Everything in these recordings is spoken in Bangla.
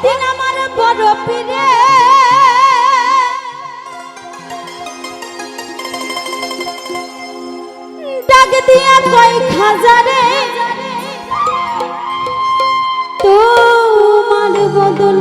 একদিন আমার বড় পীরে। ডাক দিয়া কই খাজারে তোমার বদল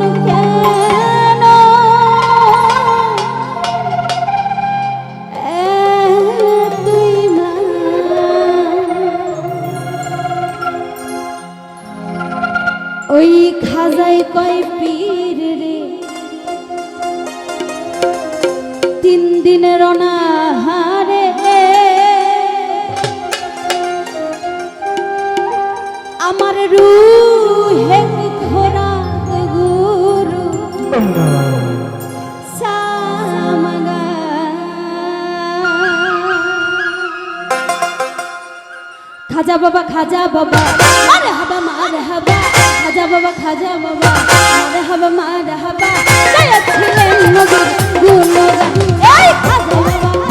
ওই খাজাই কয় পীর রে। তিন দিনের অনাহারে। আমার রুহে ঘোরা খাজা বাবা খাজা বাবা, মারে হাবা মারে হাবা, খাজা বাবা খাজা বাবা, মারে হাবা মারে হাবা ছিলেন নবীর গুণগান এই খাজা বাবা।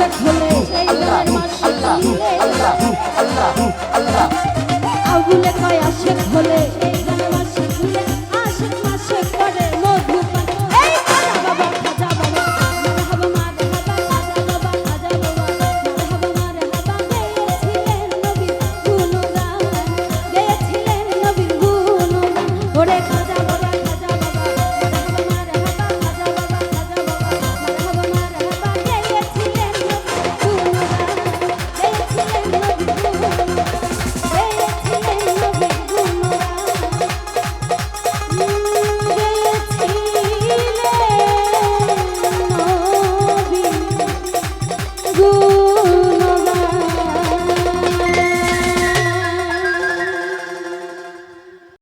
শেখ হলে আল্লাহ আল্লাহ আল্লাহ আল্লাহ আল্লাহ। আগুলে কয়া হলে